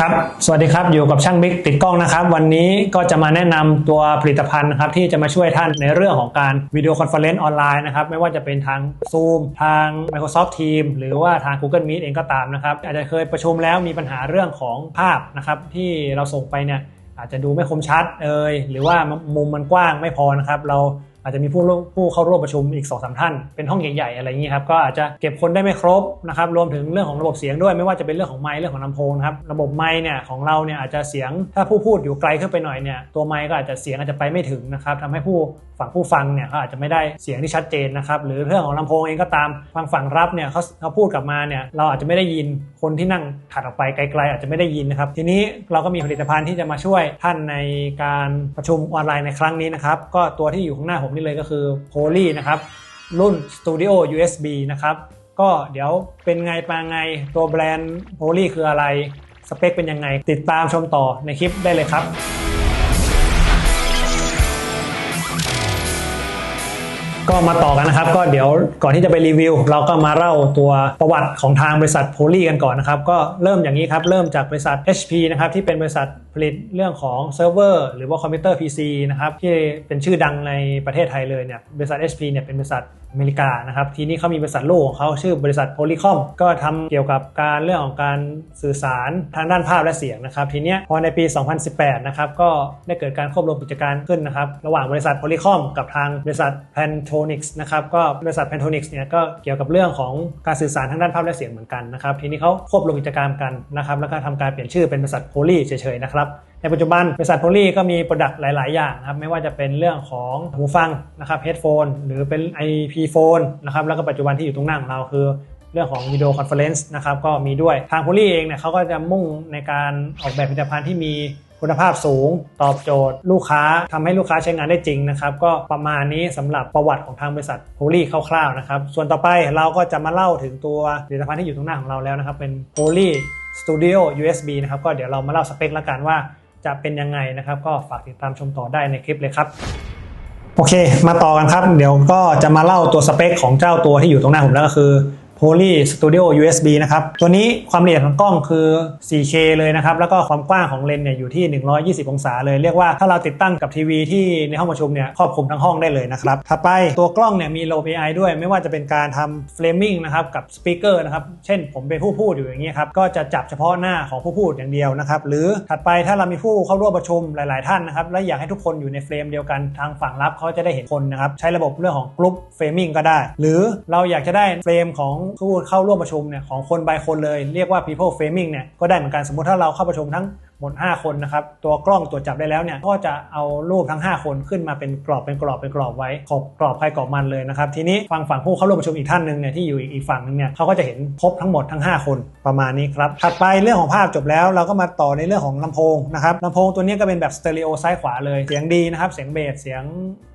ครับ สวัสดีครับ อยู่กับช่างบิ๊กติดกล้องนะครับ วันนี้ก็จะมาแนะนำตัวผลิตภัณฑ์นะครับที่จะมาช่วยท่านในเรื่องของการวิดีโอคอนเฟอเรนซ์ออนไลน์นะครับไม่ว่าจะเป็นทาง Zoom ทาง Microsoft Teams หรือว่าทาง Google Meet เองก็ตามนะครับ อาจจะเคยประชุมแล้วมีปัญหาเรื่องของภาพนะครับที่เราส่งไปเนี่ยอาจจะดูไม่คมชัดเอยหรือว่ามุมมันกว้างไม่พอนะครับเรา อาจจะมีผู้ผู้เข้าร่วมประชุมอีก2อสท่าน เป็นห้องใหญ่ๆอะไรอย่างนี้ครับก็อาจจะเก็บคนได้ไม่ครบนะครับรวมถึงเรื่องของระบบเสียงด้วยไม่ว่าจะเป็นเรื่องของไมค์เรื่องของลำโพงนะครับระบบไมค์เนี่ยของเราเนี่ยอาจจะเสียงถ้าผู้พูดอยู่ไกลขึ้นไปหน่อยเนี่ยตัวไมค์ก็อาจจะเสียงอาจจะไปไม่ถึงนะครับทำให้ผู้ฝั่งผู้ฟังเนี่ยเขาอาจจะไม่ได้เสียงที่ชัดเจนนะครับหรือเรื่องของลำโพงเองก็ตามฟังฝั่งรับเนี่ยเขาเขาพูดกลับมาเนี่ยเราอาจจะไม่ได้ยินคนที่นั่งถัดออกไปไกล ๆ อาจจะไม่ได้ยินนะครับทีนี้เราก็มีผลิตภัณฑ์ที่จะมาช่วยท่านในการประชุมออนไลน์ในครั้งนี้นะครับก็ตัวที่อยู่ข้างหน้าผมนี่เลยก็คือ Poly นะครับ รุ่น Studio USB นะครับ ก็เดี๋ยวเป็นไงปางไงตัวแบรนด์ Poly คืออะไร สเปคเป็นยังไง ติดตามชมต่อในคลิปได้เลยครับก็มาต่อกันนะครับ ก็เดี๋ยวก่อนที่จะไปรีวิว เราก็มาเล่าตัวประวัติของทางบริษัทโพลีกันก่อนนะครับ ก็เริ่มอย่างนี้ครับ เริ่มจากบริษัท HP นะครับที่เป็นบริษัท ผลิตเรื่องของเซิร์ฟเวอร์หรือว่าคอมพิวเตอร์ PC นะครับที่เป็นชื่อดังในประเทศไทยเลยเนี่ยบริษัท HP เนี่ยเป็นบริษัทอเมริกานะครับทีนี้เขามีบริษัทลูกของเขาชื่อบริษัทโพลีคอมก็ทำเกี่ยวกับการเรื่องของการสื่อสารทางด้านภาพและเสียงนะครับทีนี้พอในปี 2018 นะครับก็ได้เกิดการควบรวมกิจการขึ้นนะครับระหว่างบริษัทโพลีคอมกับทางบริษัท Pantonics นะครับก็บริษัท Pantonics เนี่ยก็เกี่ยวกับเรื่องของการสื่อสารทางด้านภาพและเสียงเหมือนกันนะครับทีนี้เขาควบรวมกิจการกันนะครับแล้วก็ทำการเปลี่ยนชื่อเป็นบริษัทโพลีเฉยๆนะครับ ในปัจจุบันบริษัทโพลีก็มีโปรดักต์หลาย ๆ อย่างนะครับไม่ว่าจะเป็นเรื่องของหูฟังนะครับเฮดโฟนหรือเป็น IP โฟนนะครับแล้วก็ปัจจุบันที่อยู่ตรงหน้าของเราคือเรื่องของวิดีโอคอนเฟอเรนซ์นะครับก็มีด้วยทางโพลีเองเนี่ยเขาก็จะมุ่งในการออกแบบผลิตภัณฑ์ที่มีคุณภาพสูงตอบโจทย์ ลูกค้าทำให้ลูกค้าใช้งานได้จริงนะครับก็ประมาณนี้สำหรับประวัติของทางบริษัทโพลีคร่าวๆนะครับส่วนต่อไปเราก็จะมาเล่าถึงตัวผลิตภัณฑ์ที่อยู่ตรงหน้าของเราแล้วนะครับเป็น Poly Studio USB นะครับก็เดี๋ยวเรามาเล่าสเปคละกันว่า จะเป็นยังไงนะครับ ก็ฝากติดตามชมต่อได้ในคลิปเลยครับ โอเค มาต่อกันครับ เดี๋ยวก็จะมาเล่าตัวสเปคของเจ้าตัวที่อยู่ตรงหน้าผมแล้วก็คือ Poly Studio USB นะครับ ตัวนี้ความละเอียดของกล้องคือ 4K เลยนะครับ แล้วก็ความกว้างของเลนเนี่ยอยู่ที่ 120 องศาเลยเรียกว่าถ้าเราติดตั้งกับทีวีที่ในห้องประชุมเนี่ยครอบคลุมทั้งห้องได้เลยนะครับถัดไปตัวกล้องเนี่ยมี Low AI ด้วย ไม่ว่าจะเป็นการทำเฟรมมิ่งนะครับกับสปีกเกอร์นะครับ เช่นผมเป็นผู้พูดอยู่อย่างนี้ครับ ก็จะจับเฉพาะหน้าของผู้พูดอย่างเดียวนะครับ หรือถัดไปถ้าเรามีผู้เข้าร่วมประชุมหลาย ๆ ท่านนะครับ และอยากให้ทุกคนอยู่ในเฟรมเดียวกันทางฝั่งรับเขาจะได้เห็นคนนะครับ ใช้ระบบเรื่องของกรุ๊ปเฟรมมิ่งก็ได้ หรือเราอยากจะได้เฟรมของผู้เข้าร่วมประชุมเนี่ยของคนบายคนเลยเรียกว่า people framing เนี่ยก็ได้เหมือนกันสมมติถ้าเราเข้าประชุมทั้ง หมด 5 คนนะครับ ตัวกล้องตรวจจับได้แล้วเนี่ยก็จะเอารูปทั้ง 5 คนขึ้นมาเป็นกรอบเป็นกรอบเป็นกรอบไว้ขอบกรอบใครกรอบมันเลยนะครับทีนี้ฟังฝั่งผู้เข้าร่วมประชุมอีกท่านหนึ่งเนี่ยที่อยู่อีกฝั่งนึงเนี่ยเขาก็จะเห็นครบทั้งหมดทั้ง 5 คนประมาณนี้ครับถัดไปเรื่องของภาพจบแล้ว เราก็มาต่อในเรื่องของลำโพงนะครับลำโพงตัวนี้ก็เป็นแบบสเตอริโอซ้ายขวาเลยเสียงดีนะครับเสียงเบสเสียง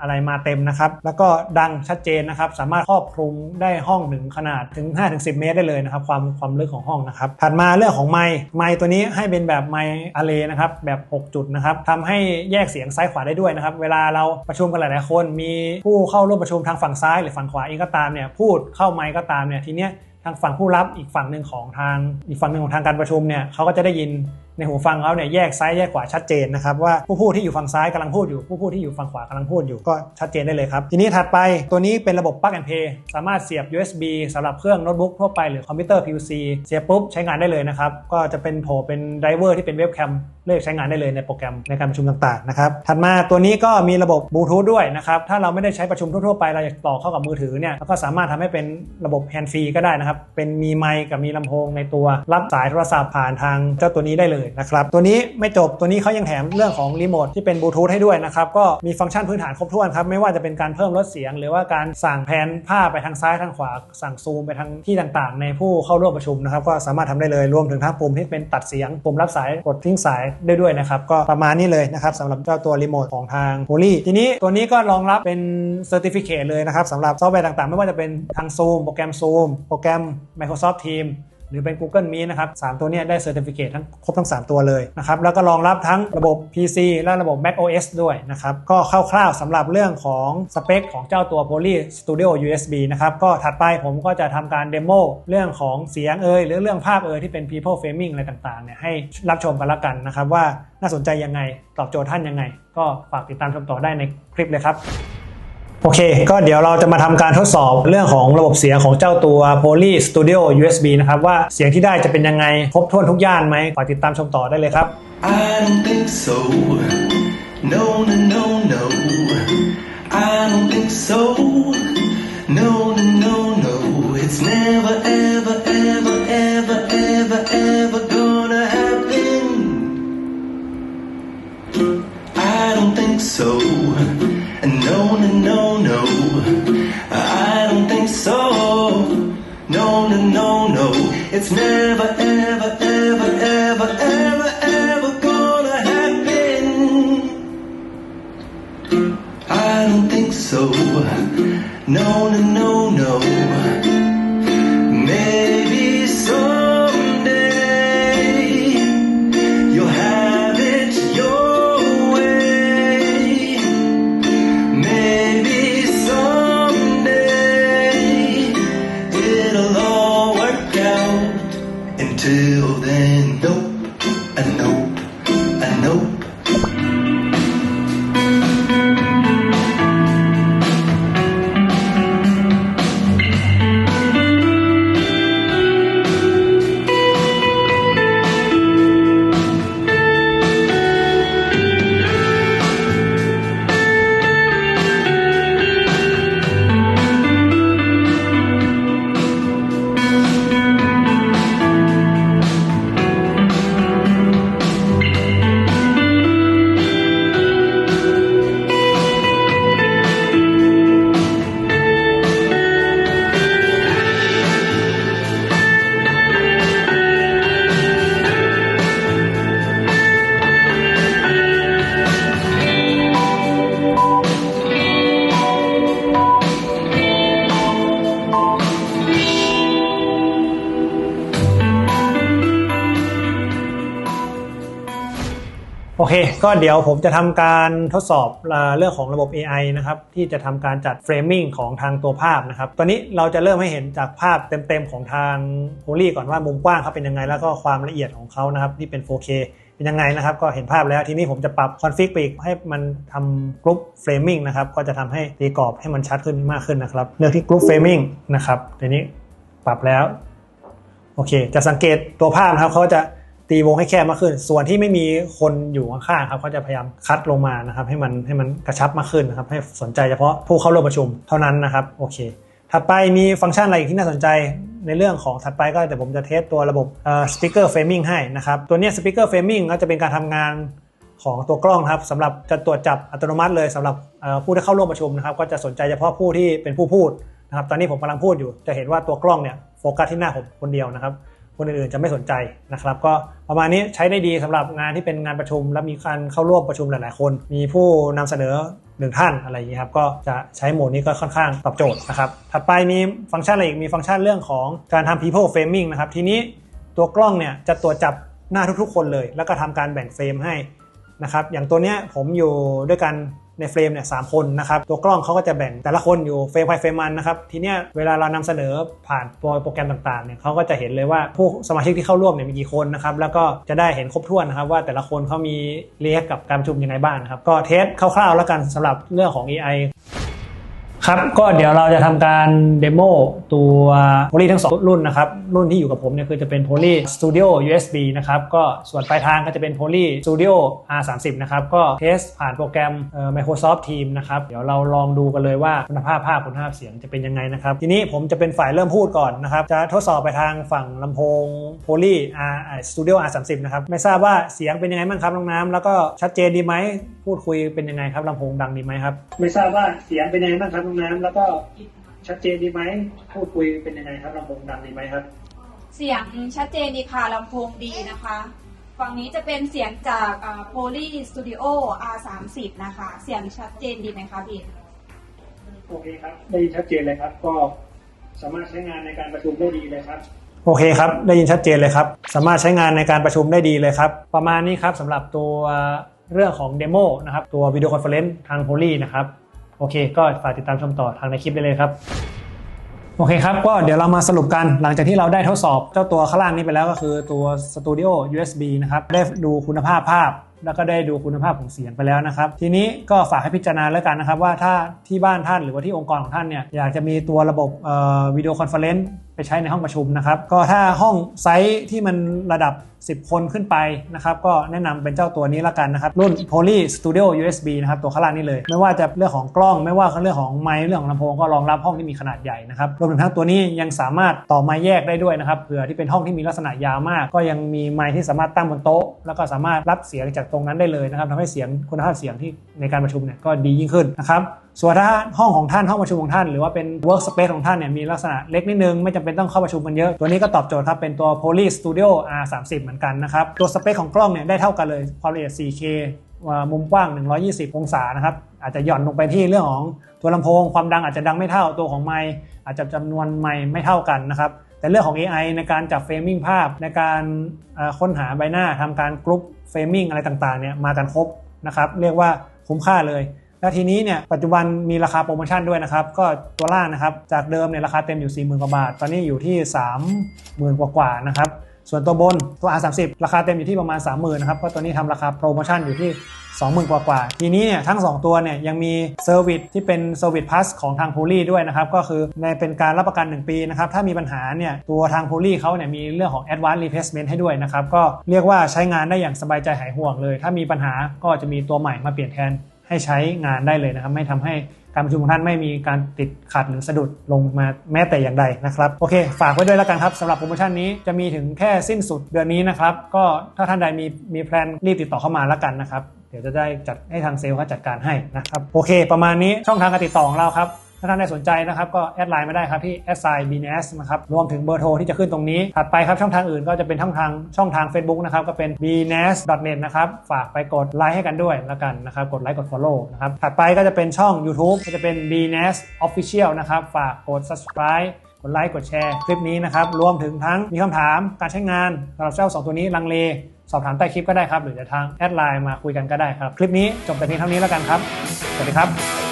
อะไรมาเต็มนะครับแล้วก็ดังชัดเจนนะครับสามารถครอบคลุมได้ห้องถึงขนาดถึง 5-10 เมตรได้เลยนะครับความความลึกของห้องนะครับถัดมาเรื่องของไมค์ไมค์ตัวนี้ให้เป็นแบบไมค์อะเลนะครับแบบ 6 จุดนะครับทำให้แยกเสียงซ้ายขวาได้ด้วยนะครับ เวลาเราประชุมกันหลายๆคน มีผู้เข้าร่วมประชุมทางฝั่งซ้ายหรือฝั่งขวาเองก็ตามเนี่ยพูดเข้าไมค์ก็ตามเนี่ยทีเนี้ยทางฝั่งผู้รับอีกฝั่งหนึ่งของทางอีกฝั่งหนึ่งของทางการประชุมเนี่ยเขาก็จะได้ยิน ในหูฟังเขาเนี่ยแยกซ้ายแยกขวาชัดเจนนะครับว่าผู้พูดที่อยู่ฝั่งซ้ายกำลังพูดอยู่ผู้พูดที่อยู่ฝั่งขวากำลังพูดอยู่ก็ชัดเจนได้เลยครับ ทีนี้ถัดไปตัวนี้เป็นระบบ plug and play สามารถเสียบ USB สำหรับเครื่องโน้ตบุ๊กทั่วไปหรือคอมพิวเตอร์ PUC เสียบปุ๊บใช้งานได้เลยนะครับก็จะเป็นโผล่เป็นไดรเวอร์ที่เป็นเว็บแคมเลือกใช้งานได้เลยในโปรแกรมในการประชุมต่างๆนะครับถัดมาตัวนี้ก็มีระบบบลูทูธด้วยนะครับถ้าเราไม่ได้ใช้ประชุมทั่วๆไปเราอยากต่อเข้ากับมือถือเนี่ยเราก็สามารถทำให้เป็นระบบแฮนด์ฟรีก็ได้นะครับเป็นมีไมค์กับมีลำโพงในตัวรับสายโทรศัพท์ผ่านทางเจ้าตัวนี้ได้เลยนะครับตัวนี้ไม่จบตัวนี้เขายังแถมเรื่องของรีโมทที่เป็นบลูทูธให้ด้วยนะครับก็มีฟังก์ชันพื้นฐานครบถ้วนครับไม่ว่าจะเป็นการเพิ่มลดเสียง หรือว่าการสั่งแผนภาพไปทางซ้ายทางขวา สั่งซูมไปทางที่ต่างๆ ในผู้เข้าร่วมประชุมนะครับก็สามารถทำได้เลยรวมถึงทั้งปุ่มที่เป็นตัดเสียงปุ่มรับสายกดทิ้งสายได้ด้วยนะครับก็ประมาณนี้เลยนะครับสำหรับเจ้าตัวรีโมทของทางโ o ลีทีนี้ตัวนี้ก็รองรับเป็นเซอร์ติฟิเคเลยนะครับสำหรับซอฟต์แวร์ต่างๆ ไม่ว่าจะเป็นทาง Zoom โปรแกรม Zoom โปรแกรม Microsoft Teams หรือเป็น Google Meet นะครับสามตัวนี้ได้ Certificate ทั้งครบทั้ง 3 ตัวเลยนะครับแล้วก็รองรับทั้งระบบ PC และระบบ Mac OS ด้วยนะครับก็คร่าวๆสำหรับเรื่องของสเปคของเจ้าตัว Poly Studio USB นะครับก็ถัดไปผมก็จะทำการเดโมเรื่องของเสียงเอ่ยหรือเรื่องภาพเอ่ยที่เป็น People Framing อะไรต่างๆเนี่ยให้รับชมกันละกันนะครับว่าน่าสนใจยังไงตอบโจทย์ท่านยังไง ก็ฝากติดตามชมต่อได้ในคลิปเลยครับ โอเค ก็เดี๋ยวเราจะมาทำการทดสอบเรื่องของระบบเสียงของเจ้าตัว Poly Studio USB นะครับ ว่าเสียงที่ได้จะเป็นยังไง ครบถ้วนทุกย่านไหมฝากติดตามชมต่อได้เลยครับ I don't think so. No, no, no, no. I don't think so. No, no, no, no. It's never, ever, ever, so. No, no, no, no. Maybe someday you'll have it your way. Maybe someday it'll all work out. Until then, nope, a nope, ก็เดี๋ยวผมจะทำการทดสอบเรื่องของระบบ AI นะครับที่จะทำการจัดเฟรมมิ่งของทางตัวภาพนะครับตอนนี้เราจะเริ่มให้เห็นจากภาพเต็มๆของทาง Poly ก่อนว่ามุมกว้างเขาเป็นยังไง แล้วก็ความละเอียดของเขานะครับที่เป็น 4K เป็นยังไงนะครับก็เห็นภาพแล้วทีนี้ผมจะปรับคอนฟิกไปอีกให้มันทำกรุ๊ปเฟรมมิ่งนะครับก็จะทำให้ตีกรอบให้มันชัดขึ้นมากขึ้นนะครับเลือกที่กรุ๊ปเฟรมมิ่งนะครับทีนี้ปรับแล้วโอเค จะสังเกตตัวภาพนะครับเขาจะ ตีวงให้แคบมากขึ้น ส่วนที่ไม่มีคนอยู่ข้างๆครับเขาจะพยายามคัดลงมานะครับให้มันให้มันกระชับมากขึ้นนะครับให้สนใจเฉพาะผู้เข้าร่วมประชุมเท่านั้นนะครับโอเค ถัดไปมีฟังก์ชันอะไรอีกที่น่าสนใจในเรื่องของถัดไปก็เดี๋ยวผมจะเทสตัวระบบสปีกเกอร์เฟรมิงให้นะครับตัวนี้สปีกเกอร์เฟรมิงก็จะเป็นการทำงานของตัวกล้องครับสำหรับจะตรวจจับอัตโนมัติเลยสำหรับผู้ที่เข้าร่วมประชุมนะครับก็จะสนใจเฉพาะผู้ที่เป็นผู้พูดนะครับตอนนี้ผมกำลังพูดอยู่ จะเห็นว่าตัวกล้องเนี่ยโฟกัสที่หน้าผมคนเดียวนะครับ คนอื่นๆจะไม่สนใจนะครับ ก็ประมาณนี้ใช้ได้ดีสำหรับงานที่เป็นงานประชุม และมีการเข้าร่วมประชุมหลายๆคน มีผู้นำเสนอหนึ่งท่านอะไรอย่างนี้ครับก็จะใช้โหมดนี้ก็ค่อนข้างตอบโจทย์นะครับถัดไปมีฟังก์ชันอะไรอีกมีฟังก์ชันเรื่องของการทำ people framing นะครับทีนี้ตัวกล้องเนี่ยจะตรวจจับหน้าทุกๆ คนเลย แล้วก็ทำการแบ่งเฟรมให้นะครับอย่างตัวเนี้ยผมอยู่ด้วยกัน ในเฟรมเนี่ยสามคนนะครับ ตัวกล้องเขาก็จะแบ่งแต่ละคนอยู่เฟรมใครเฟรมมันนะครับ ทีเนี้ยเวลาเรานำเสนอผ่านโปรโปรแกรมต่างๆเนี่ยเขาก็จะเห็นเลยว่าผู้สมาชิกที่เข้าร่วมเนี่ยมีกี่คนนะครับ แล้วก็จะได้เห็นครบถ้วนนะครับว่าแต่ละคนเขามีเรียกกับการประชุมยังไงบ้างนะครับ ก็เทสคร่าวๆแล้วกันสำหรับเรื่องของ AI ครับก็เดี๋ยวเราจะทำการเดโมตัว Poly ทั้ง 2 รุ่นนะครับ รุ่นที่อยู่กับผมเนี่ยคือจะเป็น Poly Studio USB นะครับ ก็ส่วนปลายทางก็จะเป็น Poly Studio R30 นะครับ ก็เทสผ่านโปรแกรมเอ่อ Microsoft Teams นะครับ เดี๋ยวเราลองดูกันเลยว่าคุณภาพภาพคุณภาพเสียงจะเป็นยังไงนะครับ ทีนี้ผมจะเป็นฝ่ายเริ่มพูดก่อนนะครับ จะทดสอบไปทางฝั่งลำโพง Poly R Studio R30 นะครับไม่ทราบว่าเสียงเป็นยังไงบ้างครับน้องน้ำแล้วก็ชัดเจนดีไหม พูดคุยเป็นยังไงครับลำโพงดังดีไหมครับ ไม่ทราบว่าเสียงเป็นยังไงบ้างครับน้องน้ำแล้วก็ชัดเจนดีไหมพูดคุยเป็นยังไงครับลำโพงดังดีไหมครับ เสียงชัดเจนดีค่ะลำโพงดีนะคะฝั่งนี้จะเป็นเสียงจากโพลีสตูดิโอ R30 นะคะ เสียงชัดเจนดีไหมคะพี่โอเคครับ ได้ยินชัดเจนเลยครับ ก็สามารถใช้งานในการประชุมได้ดีเลยครับ โอเคครับ ได้ยินชัดเจนเลยครับ สามารถใช้งานในการประชุมได้ดีเลยครับ ประมาณนี้ครับสำหรับตัว เรื่องของเดโมนะครับตัววิดีโอคอนเฟอเรนซ์ทางโพลีนะครับ โอเค ก็ฝากติดตามชมต่อทางในคลิปได้เลยครับ โอเคครับ ก็เดี๋ยวเรามาสรุปกันหลังจากที่เราได้ทดสอบเจ้าตัวข้างล่างนี้ไปแล้วก็คือตัว Studio USB นะครับ ได้ดูคุณภาพภาพแล้วก็ได้ดูคุณภาพของเสียงไปแล้วนะครับ ทีนี้ก็ฝากให้พิจารณาแล้วกันนะครับ ว่าถ้าที่บ้านท่านหรือว่าที่องค์กรของท่านเนี่ยอยากจะมีตัวระบบวิดีโอคอนเฟอเรนซ์ ไปใช้ในห้องประชุมนะครับ ก็ถ้าห้องไซส์ที่มันระดับ 10 คนขึ้นไปนะครับ ก็แนะนำเป็นเจ้าตัวนี้ละกันนะครับ รุ่น Poly Studio USB นะครับ ตัวข้างล่างนี้เลย ไม่ว่าจะเรื่องของกล้อง ไม่ว่าเรื่องของไมค์เรื่องของลำโพงก็รองรับห้องที่มีขนาดใหญ่นะครับ รวมถึงทั้งตัวนี้ยังสามารถต่อไมค์แยกได้ด้วยนะครับ เผื่อที่เป็นห้องที่มีลักษณะยาวมาก ก็ยังมีไมค์ที่สามารถตั้งบนโต๊ะ แล้วก็สามารถรับเสียงจากตรงนั้นได้เลยนะครับทำให้เสียงคุณภาพเสียงที่ในการประชุมเนี่ยก็ดียิ่งขึ้นนะครับ ส่วนถ้าห้องของท่านห้องประชุมของท่าน หรือว่าเป็น work space ของท่านเนี่ยมีลักษณะเล็กนิดนึง ไม่จำเป็นต้องเข้าประชุมกันเยอะ ตัวนี้ก็ตอบโจทย์ครับ เป็นตัว Poly Studio R30 เหมือนกันนะครับ ตัวสเปคของกล้องเนี่ยได้เท่ากันเลยความละเอียด 4K มุมกว้าง 120 องศานะครับ อาจจะหย่อนลงไปที่เรื่องของตัวลำโพง ความดังอาจจะดังไม่เท่าตัวของไมค์อาจจะจำนวนไมค์ไม่เท่ากันนะครับแต่เรื่องของ AI ในการจับเฟรมมิ่งภาพในการค้นหาใบหน้าทำการกรุ๊ปเฟรมมิ่งอะไรต่างๆเนี่ยมากันครบนะครับเรียกว่าคุ้มค่าเลย แล้วทีนี้เนี่ยปัจจุบันมีราคาโปรโมชั่นด้วยนะครับ ก็ตัวล่างนะครับ จากเดิมเนี่ยราคาเต็มอยู่ 40,000 กว่าบาท ตอนนี้อยู่ที่ 30,000 กว่ากว่านะครับ ส่วนตัวบนตัว R30 ราคาเต็มอยู่ที่ประมาณ 30,000นะครับก็ตัวนี้ทำราคาโปรโมชั่นอยู่ที่20,000 กว่ากว่า ทีนี้เนี่ยทั้ง 2 ตัวเนี่ยยังมีเซอร์วิสที่เป็นเซอร์วิสพลัสของทาง p o l y ด้วยนะครับ ก็คือในเป็นการรับประกัน 1 ปีนะครับ ถ้ามีปัญหาเนี่ยตัวทาง p o l y เขาเนี่ยมีเรื่องของ Advanced Replacement ให้ด้วยนะครับ ก็เรียกว่าใช้งานได้อย่างสบายใจหายห่วงเลย ถ้ามีปัญหาก็จะมีตัวใหม่มาเปลี่ยนแทน ให้ใช้งานได้เลยนะครับ ไม่ทำให้การประชุมของท่านไม่มีการติดขัดหรือสะดุดลงมาแม้แต่อย่างใดนะครับ โอเค ฝากไว้ด้วยแล้วกันครับสำหรับโปรโมชั่นนี้จะมีถึงแค่สิ้นสุดเดือนนี้นะครับ ก็ถ้าท่านใดมีมีแพลนรีบติดต่อเข้ามาแล้วกันนะครับ เดี๋ยวจะได้จัดให้ทางเซลล์เขาจัดการให้นะครับ โอเค ประมาณนี้ช่องทางการติดต่อของเราครับาท่านได้สนใจนะครับก็แอดไลน์มาได้ครับที่ s i b n s นะครับรวมถึงเบอร์โทรที่จะขึ้นตรงนี้ ถัดไปครับช่องทางอื่นก็จะเป็นช่องทางช่องทาง Facebook นะครับก็เป็น bns.net นะครับฝากไปกดไลค์ให้กันด้วยแล้วกันนะครับกดไลค์กด Follow นะครับถัดไปก็จะเป็นช่อง YouTube ก็จะเป็น bns official นะครับฝากกด subscribe กดไลค์กดแชร์คลิปนี้นะครับรวมถึงทั้งมีคำถามการใช้งานสำหรับเจ้าสองตัวนี้ลังเลสอบถามใต้คลิปก็ได้ครับ หรือจะทางแอดไลน์มาคุยกันก็ได้ครับ คลิปนี้จบแต่เพียงเท่านี้แล้วกันครับ สวัสดีครับ